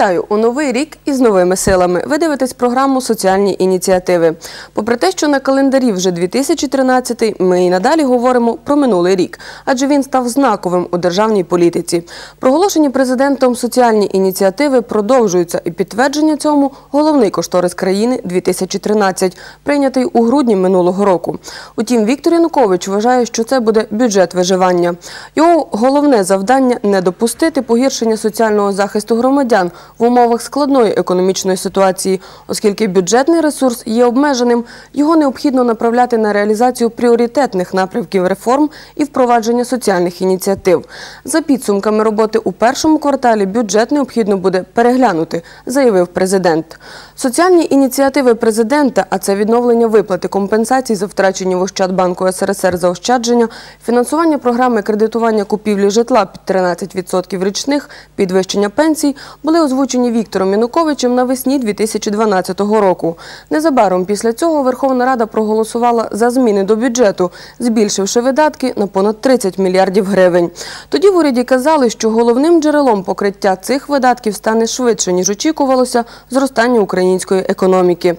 Вітаю у новий рік із новими силами. Ви дивитесь програму Соціальні ініціативи. Попри те, що на календарі вже 2013, ми і надалі говоримо про минулий рік, адже він став знаковим у державній політиці. Проголошені президентом соціальні ініціативи продовжуються, і підтвердження цьому головний кошторис країни 2013, прийнятий у грудні минулого року. Утім, Віктор Янукович вважає, що це буде бюджет виживання. Його головне завдання не допустити погіршення соціального захисту громадян в умовах складної економічної ситуації, оскільки бюджетний ресурс є обмеженим, його необхідно направляти на реалізацію пріоритетних напрямків реформ і впровадження соціальних ініціатив. За підсумками роботи у першому кварталі бюджет необхідно буде переглянути, заявив президент. Соціальні ініціативи президента, а це відновлення виплати компенсацій за втрачені в Ощадбанку СРСР заощадження, фінансування програми кредитування купівлі житла під 13% річних, підвищення пенсій, були озвучені Віктором Януковичем навесні 2012 року. Незабаром після цього Верховна Рада проголосувала за зміни до бюджету, збільшивши видатки на понад 30 мільярдів гривень. Тоді в уряді казали, що головним джерелом покриття цих видатків стане швидше, ніж очікувалося, зростання української економіки.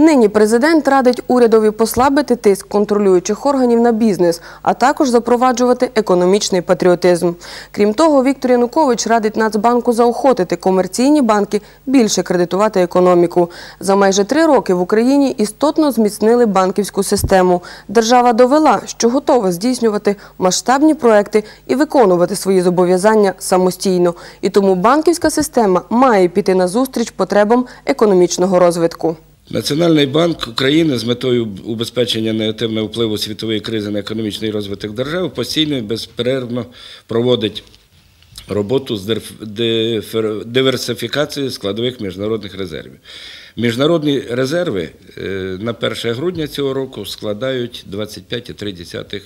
Нині президент радить урядові послабити тиск контролюючих органів на бізнес, а також запроваджувати економічний патріотизм. Крім того, Віктор Янукович радить Нацбанку заохотити комерційні банки більше кредитувати економіку. За майже три роки в Україні істотно зміцнили банківську систему. Держава довела, що готова здійснювати масштабні проекти і виконувати свої зобов'язання самостійно. І тому банківська система має піти на зустріч потребам економічного розвитку. Національний банк України з метою убезпечення негативного впливу світової кризи на економічний розвиток держави постійно і безперервно проводить роботу з диверсифікацією складових міжнародних резервів. Міжнародні резерви на 1 грудня цього року складають 25,3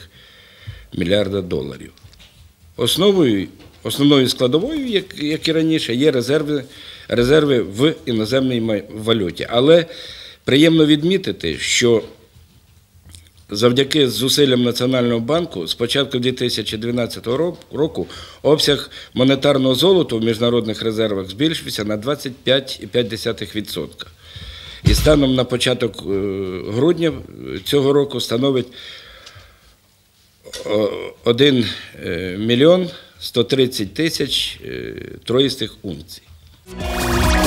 мільярда доларів. Основою, основною складовою, як, як і раніше, є резерви резерви в іноземній валюті. Але приємно відмітити, що завдяки зусиллям Національного банку з початку 2012 року обсяг монетарного золота в міжнародних резервах збільшився на 25,5%. І станом на початок грудня цього року становить 1 мільйон 130 тисяч троїстих унцій. Bye.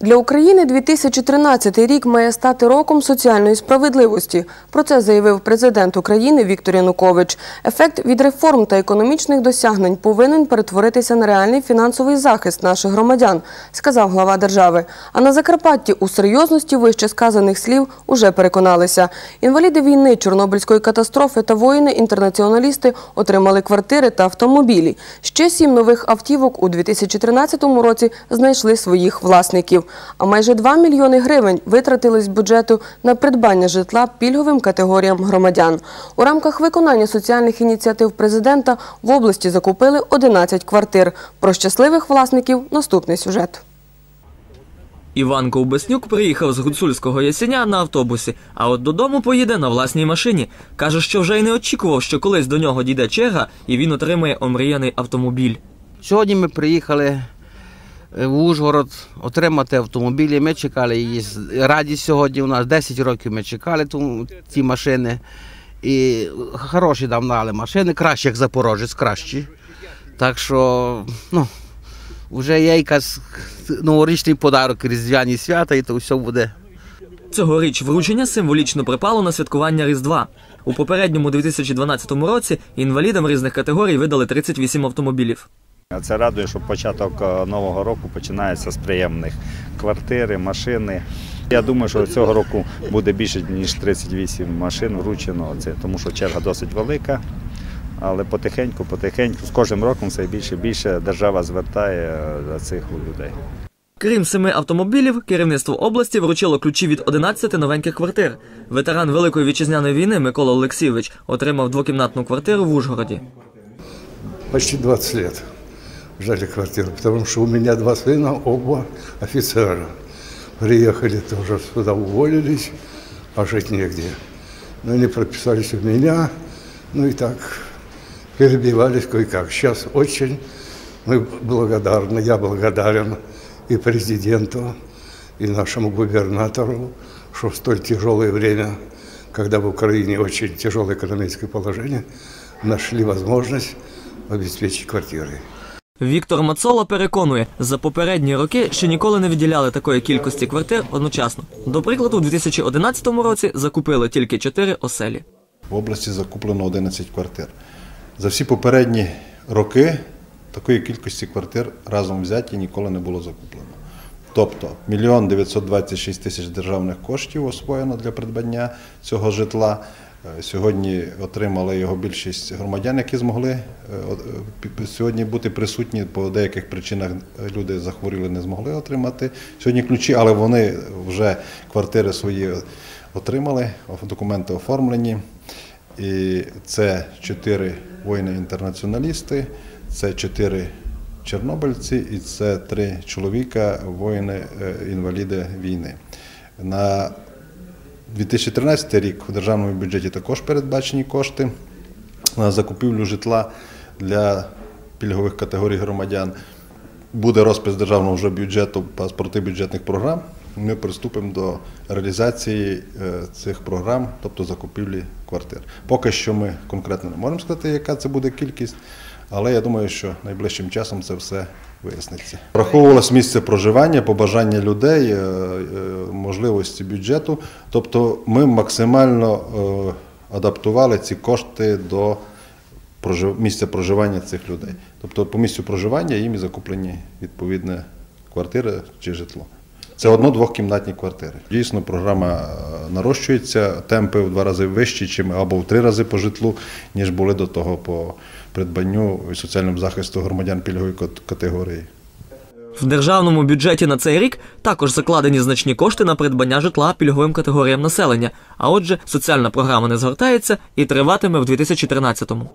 Для України 2013 рік має стати роком соціальної справедливості. Про це заявив президент України Віктор Янукович. Ефект від реформ та економічних досягнень повинен перетворитися на реальний фінансовий захист наших громадян, сказав глава держави. А на Закарпатті у серйозності вище сказаних слів уже переконалися. Інваліди війни, Чорнобильської катастрофи та воїни-інтернаціоналісти отримали квартири та автомобілі. Ще сім нових автівок у 2013 році знайшли своїх власників. А майже 2 мільйони гривень витратили з бюджету на придбання житла пільговим категоріям громадян. У рамках виконання соціальних ініціатив президента в області закупили 11 квартир. Про щасливих власників наступний сюжет. Іван Ковбеснюк приїхав з Гуцульського Ясеня на автобусі, а от додому поїде на власній машині. Каже, що вже й не очікував, що колись до нього дійде черга і він отримає омріяний автомобіль. Сьогодні ми приїхали в Ужгород отримати автомобілі. Ми чекали її. Раді сьогодні у нас 10 років ми чекали ту, ці машини. І хороші нам дали машини, кращі, як Запорожець, кращі. Так що, ну, вже є якась новорічний подарок, різдвяні свята, і то все буде. Цьогоріч вручення символічно припало на святкування Різдва. У попередньому 2012 році інвалідам різних категорій видали 38 автомобілів. Це радує, що початок нового року починається з приємних квартири, машини. Я думаю, що цього року буде більше ніж 38 машин вручено, це тому що черга досить велика. Але потихеньку, потихеньку, з кожним роком все більше і більше держава звертає за цих людей. Крім семи автомобілів, керівництво області вручило ключі від 11 новеньких квартир. Ветеран Великої вітчизняної війни Микола Олексійович отримав двокімнатну квартиру в Ужгороді. Почти 20 лет ждали квартиру, потому что у меня два сына, оба офицера. Приехали тоже сюда, уволились, а жить негде. Но они прописались у меня, Ну и так перебивались кое-как. Сейчас очень мы благодарны, я благодарен и президенту, и нашему губернатору, что в столь тяжелое время, когда в Украине очень тяжелое экономическое положение, нашли возможность обеспечить квартиры. Віктор Мацола переконує, за попередні роки ще ніколи не виділяли такої кількості квартир одночасно. До прикладу, у 2011 році закупили тільки 4 оселі. В області закуплено 11 квартир. За всі попередні роки такої кількості квартир разом взяті ніколи не було закуплено. Тобто 1 926 тисяч державних коштів освоєно для придбання цього житла. Е, Сьогодні отримали його більшість громадян, які змогли е, сьогодні бути присутні. По деяких причинах е, люди захворіли, не змогли отримати сьогодні ключі, але вони вже квартири свої отримали, документи оформлені. І це чотири воїни-інтернаціоналісти, це чотири чорнобильці і це три чоловіка, воїни-інваліди війни. На 2013 рік у державному бюджеті також передбачені кошти на закупівлю житла для пільгових категорій громадян. Буде розпис державного вже бюджету паспорти бюджетних програм. Ми приступимо до реалізації е, цих програм, тобто закупівлі квартир. Поки що ми конкретно не можемо сказати, яка це буде кількість, але я думаю, що найближчим часом це все виясниться. Враховувалось місце проживання, побажання людей, е, е, можливості бюджету. Тобто ми максимально е, адаптували ці кошти до місця проживання цих людей. Тобто по місцю проживання їм і закуплені відповідне квартири чи житло. Це одно-двохкімнатні квартири. Дійсно, програма е, нарощується, темпи в два рази вищі, або в три рази по житлу, ніж були до того по придбанню і соціальному захисту громадян пільгової категорії. В державному бюджеті на цей рік також закладені значні кошти на придбання житла пільговим категоріям населення. А отже, соціальна програма не згортається і триватиме в 2013-му.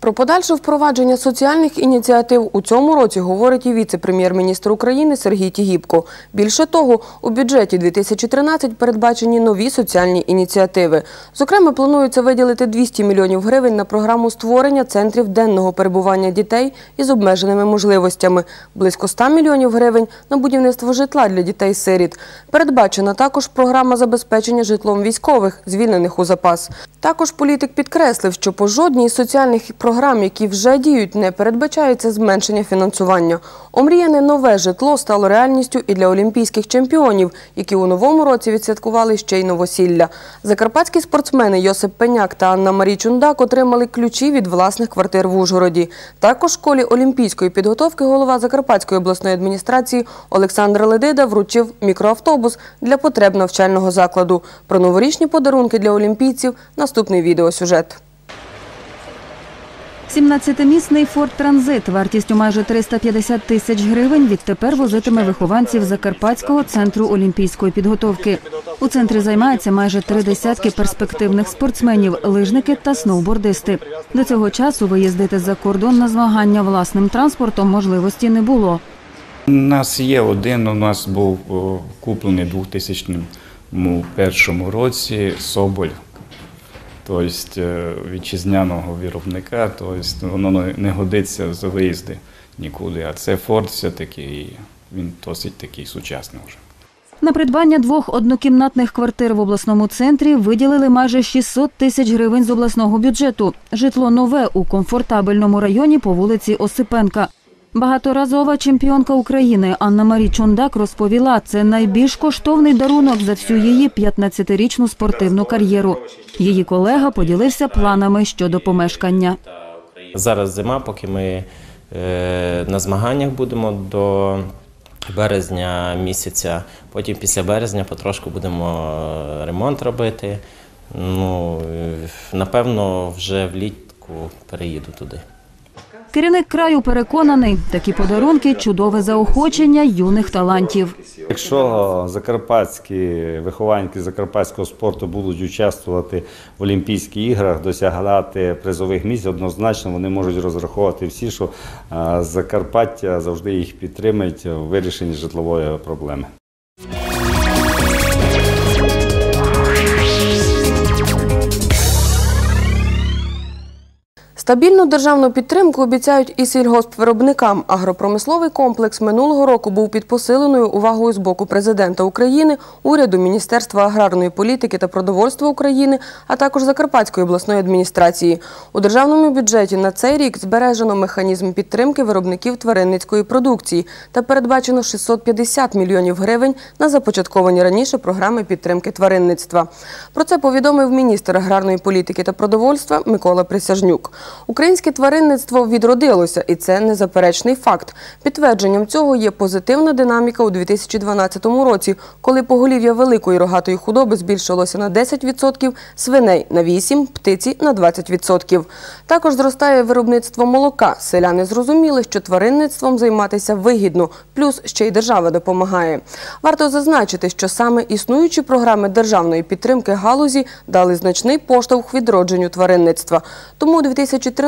Про подальше впровадження соціальних ініціатив у цьому році говорить і віце-прем'єр-міністр України Сергій Тігіпко. Більше того, у бюджеті 2013 передбачені нові соціальні ініціативи. Зокрема, планується виділити 200 мільйонів гривень на програму створення центрів денного перебування дітей із обмеженими можливостями, близько 100 мільйонів гривень на будівництво житла для дітей-сиріт. Передбачена також програма забезпечення житлом військових, звільнених у запас. Також політик підкреслив, що по жодній із соціальних програм, які вже діють, не передбачається зменшення фінансування. Омріяне нове житло стало реальністю і для олімпійських чемпіонів, які у новому році відсвяткували ще й новосілля. Закарпатські спортсмени Йосип Пеняк та Анна Марій Чундак отримали ключі від власних квартир в Ужгороді. Також школі олімпійської підготовки голова Закарпатської обласної адміністрації Олександр Ледида вручив мікроавтобус для потреб навчального закладу. Про новорічні подарунки для олімпійців наступний відеосюжет. 17-місний Форд Транзит вартістю майже 350 тисяч гривень відтепер возитиме вихованців Закарпатського центру олімпійської підготовки. У центрі займаються майже три десятки перспективних спортсменів, лижники та сноубордисти. До цього часу виїздити за кордон на змагання власним транспортом можливості не було. У нас є один, у нас був о, куплений у 2001 році Соболь, тобто е, вітчизняного виробника, тобто воно не- годиться за виїзди нікуди. А це Форд все-таки, він досить такий сучасний вже. На придбання двох однокімнатних квартир в обласному центрі виділили майже 600 тисяч гривень з обласного бюджету. Житло нове у комфортабельному районі по вулиці Осипенка. Багаторазова чемпіонка України Анна Марі Чундак розповіла, це найбільш коштовний дарунок за всю її 15-річну спортивну кар'єру. Її колега поділився планами щодо помешкання. Зараз зима, поки ми е, на змаганнях будемо до березня місяця. Потім після березня потрошку будемо е, ремонт робити. Ну, е, напевно, вже влітку переїду туди. Керівник краю переконаний, такі подарунки чудове заохочення юних талантів. Якщо закарпатські вихованки закарпатського спорту будуть участвувати в Олімпійських іграх, досягати призових місць, однозначно вони можуть розраховувати всі, що е, Закарпаття завжди їх підтримують у вирішенні житлової проблеми. Стабільну державну підтримку обіцяють і сільгоспвиробникам. Агропромисловий комплекс минулого року був під посиленою увагою з боку президента України, уряду, Міністерства аграрної політики та продовольства України, а також Закарпатської обласної адміністрації. У державному бюджеті на цей рік збережено механізм підтримки виробників тваринницької продукції та передбачено 650 мільйонів гривень на започатковані раніше програми підтримки тваринництва. Про це повідомив міністр аграрної політики та продовольства Микола Присяжнюк. Українське тваринництво відродилося, і це незаперечний факт. Підтвердженням цього є позитивна динаміка у 2012 році, коли поголів'я великої рогатої худоби збільшилося на 10%, свиней на 8%, птиці на 20%. Також зростає виробництво молока. Селяни зрозуміли, що тваринництвом займатися вигідно, плюс ще й держава допомагає. Варто зазначити, що саме існуючі програми державної підтримки галузі дали значний поштовх відродженню тваринництва. Тому у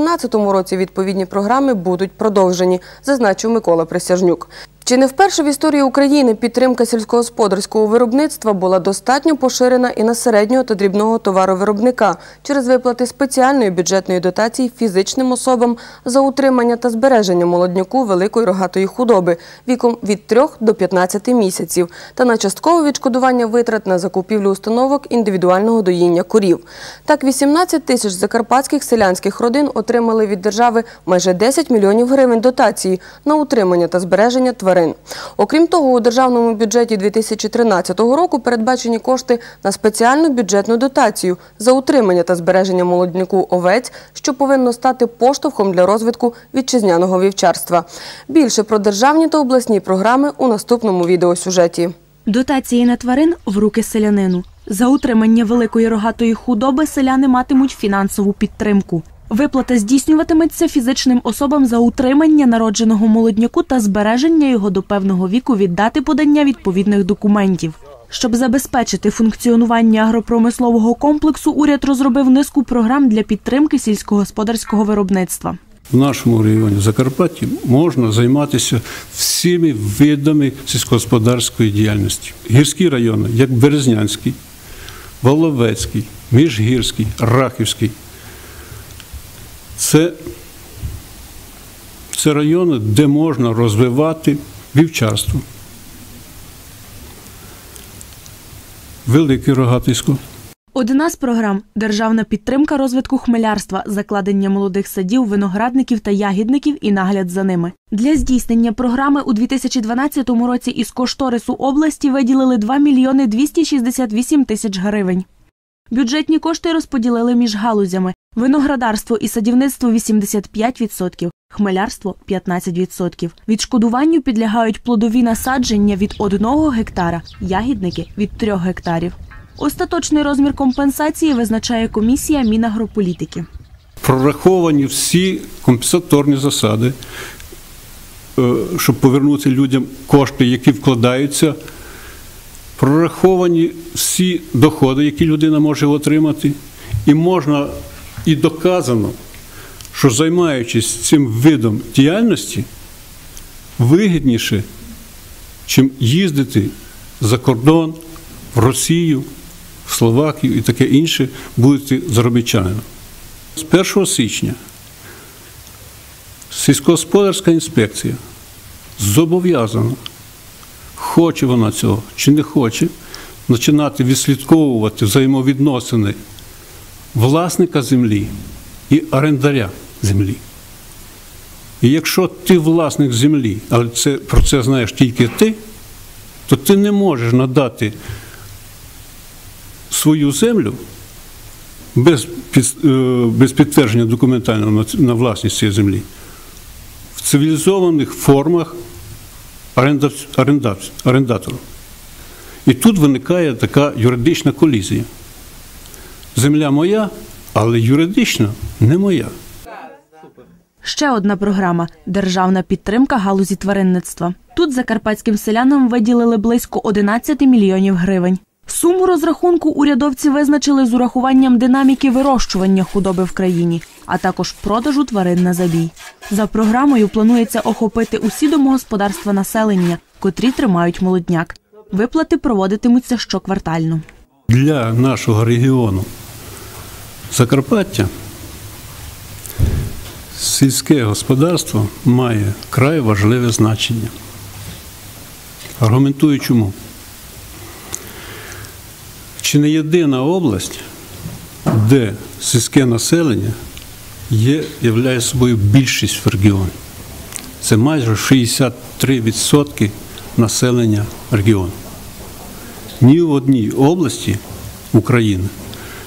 2013 році відповідні програми будуть продовжені, зазначив Микола Присяжнюк. Чи не вперше в історії України підтримка сільськогосподарського виробництва була достатньо поширена і на середнього та дрібного товаровиробника через виплати спеціальної бюджетної дотації фізичним особам за утримання та збереження молодняку великої рогатої худоби віком від 3 до 15 місяців та на часткове відшкодування витрат на закупівлю установок індивідуального доїння корів. Так, 18 тисяч закарпатських селянських родин отримали від держави майже 10 мільйонів гривень дотації на утримання та збереження тварин. Окрім того, у державному бюджеті 2013 року передбачені кошти на спеціальну бюджетну дотацію за утримання та збереження молодняку овець, що повинно стати поштовхом для розвитку вітчизняного вівчарства. Більше про державні та обласні програми у наступному відеосюжеті. Дотації на тварин в руки селянину. За утримання великої рогатої худоби селяни матимуть фінансову підтримку. Виплата здійснюватиметься фізичним особам за утримання народженого молодняку та збереження його до певного віку від дати подання відповідних документів. Щоб забезпечити функціонування агропромислового комплексу, уряд розробив низку програм для підтримки сільськогосподарського виробництва. В нашому регіоні Закарпатті можна займатися всіми видами сільськогосподарської діяльності. Гірські райони, як Березнянський, Воловецький, Міжгірський, Рахівський. Це, це райони, де можна розвивати вівчарство. Великий рогатий скот. Одна з програм державна підтримка розвитку хмелярства, закладення молодих садів, виноградників та ягідників і нагляд за ними. Для здійснення програми у 2012 році із кошторису області виділили 2 мільйони 268 тисяч гривень. Бюджетні кошти розподілили між галузями: виноградарство і садівництво 85%, хмелярство 15%. Відшкодуванню підлягають плодові насадження від 1 гектара, ягідники від 3 гектарів. Остаточний розмір компенсації визначає комісія Мінагрополітики. Прораховані всі компенсаторні засади, е, щоб повернути людям кошти, які вкладаються. Прораховані всі доходи, які людина може отримати, і можна і доказано, що займаючись цим видом діяльності, вигідніше, чим їздити за кордон, в Росію, в Словакію і таке інше, будете заробітчанином. З 1 січня сільськогосподарська інспекція зобов'язана, хоче вона цього чи не хоче, починати відслідковувати взаємовідносини власника землі і орендаря землі. І якщо ти власник землі, але це, про це знаєш тільки ти, то ти не можеш надати свою землю без, е, без підтвердження документального на, власність цієї землі в цивілізованих формах орендатору. І тут виникає така юридична колізія. Земля моя, але юридично не моя. Ще одна програма державна підтримка галузі тваринництва. Тут закарпатським селянам виділили близько 11 мільйонів гривень. Суму розрахунку урядовці визначили з урахуванням динаміки вирощування худоби в країні, а також продажу тварин на забій. За програмою планується охопити усі домогосподарства населення, котрі тримають молодняк. Виплати проводитимуться щоквартально. Для нашого регіону Закарпаття сільське господарство має край важливе значення. Аргументую чому. Чи не єдина область, де сільське населення є, являє собою більшість в регіоні. Це майже 63% населення регіону. Ні в одній області України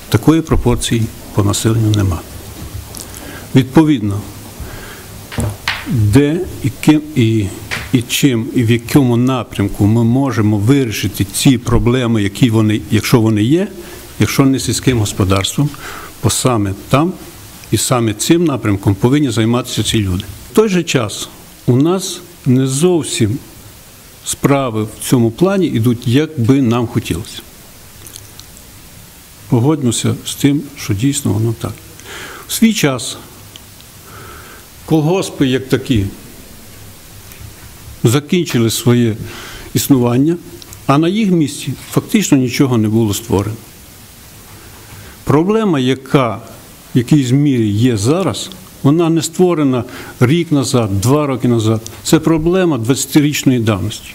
такої пропорції по населенню нема. Відповідно, де і ким і, і чим, і в якому напрямку ми можемо вирішити ці проблеми, які вони, якщо вони є, якщо не сільським господарством, бо саме там і саме цим напрямком повинні займатися ці люди. В той же час у нас не зовсім справи в цьому плані йдуть, як би нам хотілося. Погодьмося з тим, що дійсно воно так. В свій час колгоспи, як такі, закінчили своє існування, а на їх місці фактично нічого не було створено. Проблема, яка в якійсь мірі є зараз, вона не створена рік назад, два роки назад. Це проблема 20-річної давності,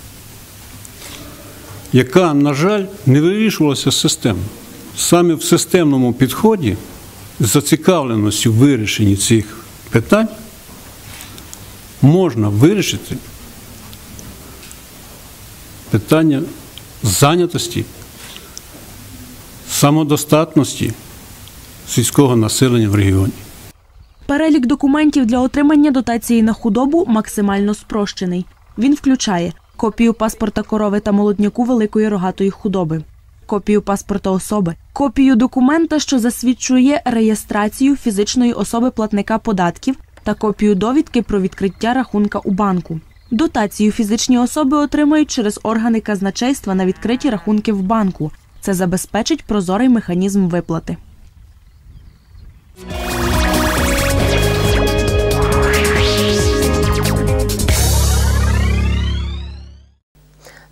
яка, на жаль, не вирішувалася системно. Саме в системному підході, з зацікавленістю в вирішенні цих питань, можна вирішити питання зайнятості, самодостатності сільського населення в регіоні. Перелік документів для отримання дотації на худобу максимально спрощений. Він включає копію паспорта корови та молодняку великої рогатої худоби, копію паспорта особи, копію документа, що засвідчує реєстрацію фізичної особи платника податків та копію довідки про відкриття рахунка у банку. Дотацію фізичні особи отримають через органи казначейства на відкриті рахунки в банку. Це забезпечить прозорий механізм виплати.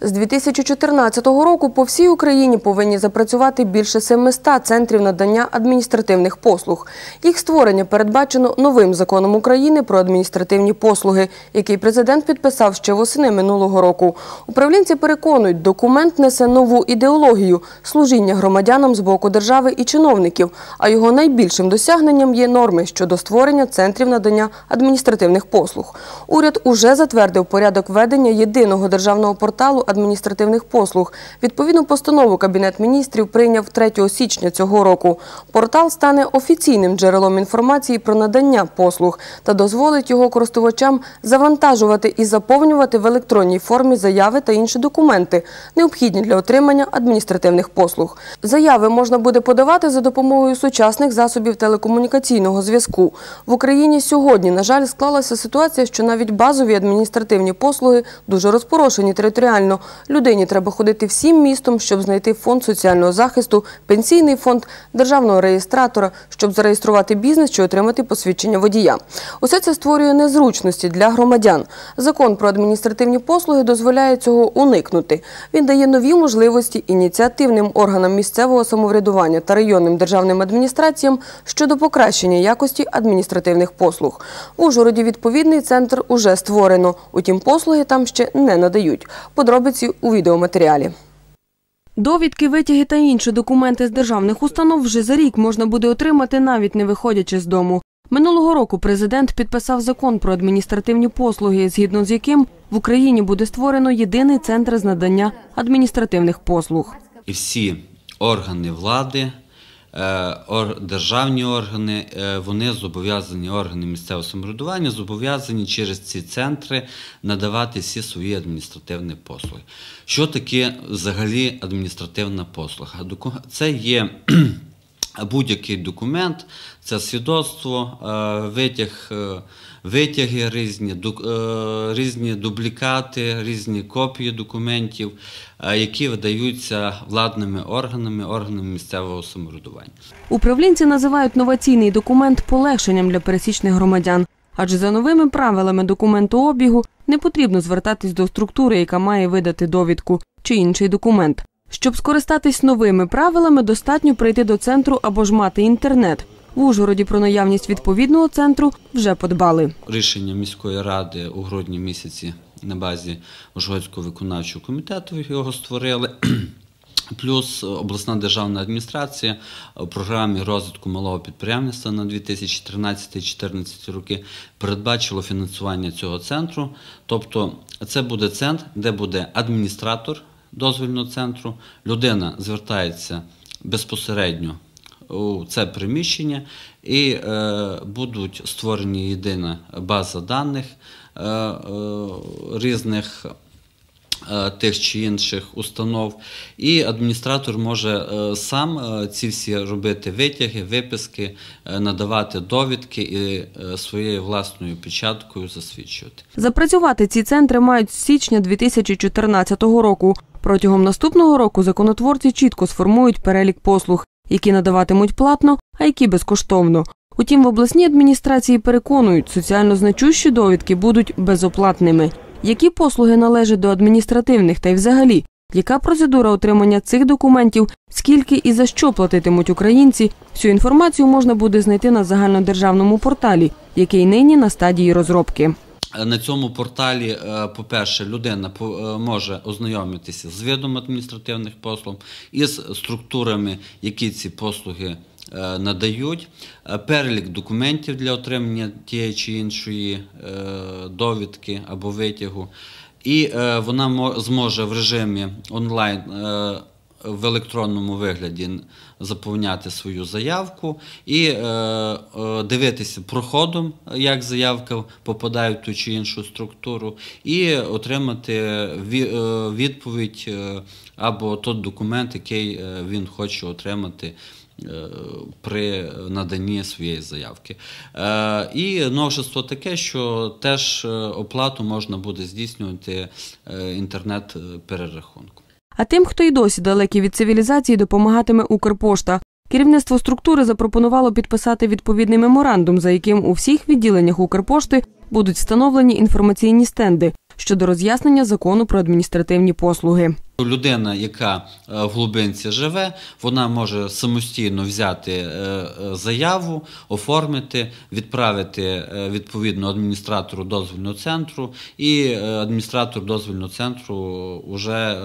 З 2014 року по всій Україні повинні запрацювати більше 700 центрів надання адміністративних послуг. Їх створення передбачено новим законом України про адміністративні послуги, який президент підписав ще восени минулого року. Управлінці переконують, документ несе нову ідеологію служіння громадянам з боку держави і чиновників. А його найбільшим досягненням є норми щодо створення центрів надання адміністративних послуг. Уряд уже затвердив порядок ведення єдиного державного порталу адміністративних послуг. Відповідну постанову Кабінет міністрів прийняв 3 січня цього року. Портал стане офіційним джерелом інформації про надання послуг та дозволить його користувачам завантажувати і заповнювати в електронній формі заяви та інші документи, необхідні для отримання адміністративних послуг. Заяви можна буде подавати за допомогою сучасних засобів телекомунікаційного зв'язку. В Україні сьогодні, на жаль, склалася ситуація, що навіть базові адміністративні послуги дуже розпорошені територіально. Людині треба ходити всім містом, щоб знайти фонд соціального захисту, пенсійний фонд, державного реєстратора, щоб зареєструвати бізнес чи отримати посвідчення водія. Усе це створює незручності для громадян. Закон про адміністративні послуги дозволяє цього уникнути. Він дає нові можливості ініціативним органам місцевого самоврядування та районним державним адміністраціям щодо покращення якості адміністративних послуг. В Ужгороді відповідний центр уже створено. Утім, послуги там ще не надають. Подробиці у відеоматеріалі. Довідки, витяги та інші документи з державних установ вже за рік можна буде отримати, навіть не виходячи з дому. Минулого року президент підписав закон про адміністративні послуги, згідно з яким в Україні буде створено єдиний центр з надання адміністративних послуг. І всі органи влади, державні органи, е, вони зобов'язані, органи місцевого самоврядування зобов'язані через ці центри надавати всі свої адміністративні послуги. Що таке взагалі адміністративна послуга? Це є будь-який документ, це свідоцтво, е, витяг, е, витяги різні, е, різні дублікати, різні копії документів, які видаються владними органами, органами місцевого самоврядування. Управлінці називають новаційний документ полегшенням для пересічних громадян. Адже за новими правилами документообігу не потрібно звертатись до структури, яка має видати довідку чи інший документ. Щоб скористатись новими правилами, достатньо прийти до центру або ж мати інтернет. В Ужгороді про наявність відповідного центру вже подбали. Рішення міської ради у грудні місяці на базі Ужгородського виконавчого комітету його створили. Плюс обласна державна адміністрація у програмі розвитку малого підприємництва на 2013-2014 роки передбачило фінансування цього центру. Тобто це буде центр, де буде адміністратор дозвільного центру, людина звертається безпосередньо у це приміщення і е, будуть створені єдина база даних е, е, різних е, тих чи інших установ, і адміністратор може е, сам е, ці всі робити витяги, виписки, надавати довідки і своєю власною печаткою засвідчувати. Запрацювати ці центри мають з січня 2014 року. Протягом наступного року законотворці чітко сформують перелік послуг, які надаватимуть платно, а які безкоштовно. Утім, в обласній адміністрації переконують, соціально значущі довідки будуть безоплатними. Які послуги належать до адміністративних та й взагалі? Яка процедура отримання цих документів, скільки і за що платитимуть українці? Всю інформацію можна буде знайти на загальнодержавному порталі, який нині на стадії розробки. На цьому порталі, е, по-перше, людина е, може ознайомитися з видом адміністративних послуг із структурами, які ці послуги е, надають, е, перелік документів для отримання тієї чи іншої е, довідки або витягу. І е, вона зможе в режимі онлайн е, в електронному вигляді заповняти свою заявку і е, е, дивитися проходом, як заявка попадає в ту чи іншу структуру, і отримати е, відповідь е, або той документ, який е, він хоче отримати. При наданні своєї заявки. І новшество таке, що теж оплату можна буде здійснювати інтернет-перерахунку. А тим, хто й досі далекий від цивілізації, допомагатиме Укрпошта. Керівництво структури запропонувало підписати відповідний меморандум, за яким у всіх відділеннях Укрпошти будуть встановлені інформаційні стенди щодо роз'яснення закону про адміністративні послуги. Людина, яка е, в глибинці живе, вона може самостійно взяти е, е, заяву, оформити, відправити відповідно адміністратору дозвільного центру, і адміністратор дозвільного центру вже,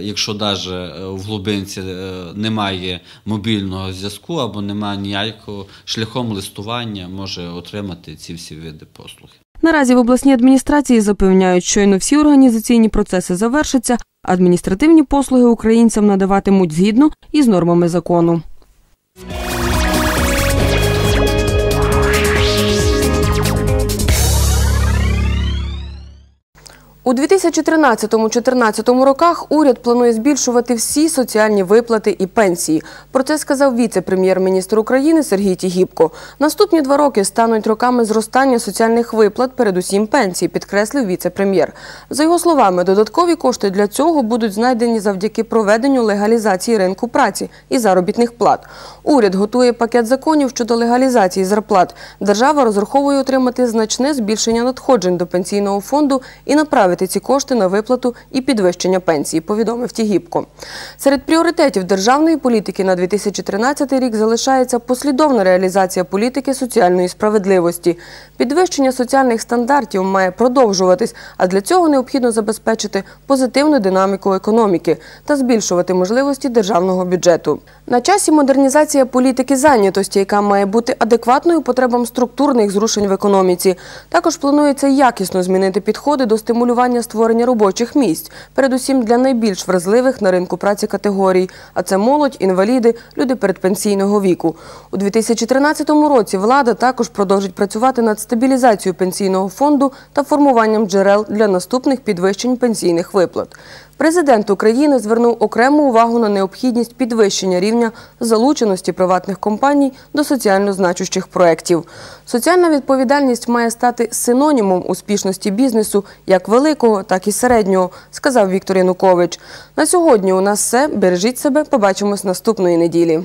якщо навіть в глибинці е, немає мобільного зв'язку або немає ніякого шляхом листування, може отримати ці всі види послуги. Наразі в обласній адміністрації запевняють, щойно всі організаційні процеси завершаться, адміністративні послуги українцям надаватимуть згідно із нормами закону. У 2013-2014 роках уряд планує збільшувати всі соціальні виплати і пенсії. Про це сказав віце-прем'єр-міністр України Сергій Тігіпко. Наступні два роки стануть роками зростання соціальних виплат, передусім пенсій, підкреслив віце-прем'єр. За його словами, додаткові кошти для цього будуть знайдені завдяки проведенню легалізації ринку праці і заробітних плат. Уряд готує пакет законів щодо легалізації зарплат. Держава розраховує отримати значне збільшення надходжень до пенсійного фонду і направити ці кошти на виплату і підвищення пенсії, повідомив Тігіпко. Серед пріоритетів державної політики на 2013 рік залишається послідовна реалізація політики соціальної справедливості. Підвищення соціальних стандартів має продовжуватись, а для цього необхідно забезпечити позитивну динаміку економіки та збільшувати можливості державного бюджету. На часі модернізація політики зайнятості, яка має бути адекватною потребам структурних зрушень в економіці. Також планується якісно змінити підходи до стимулювання створення робочих місць, передусім для найбільш вразливих на ринку праці категорій, а це молодь, інваліди, люди передпенсійного віку. У 2013 році влада також продовжить працювати над стабілізацією пенсійного фонду та формуванням джерел для наступних підвищень пенсійних виплат. Президент України звернув окрему увагу на необхідність підвищення рівня залученості приватних компаній до соціально значущих проєктів. Соціальна відповідальність має стати синонімом успішності бізнесу як великого, так і середнього, сказав Віктор Янукович. На сьогодні у нас все. Бережіть себе. Побачимось наступної неділі.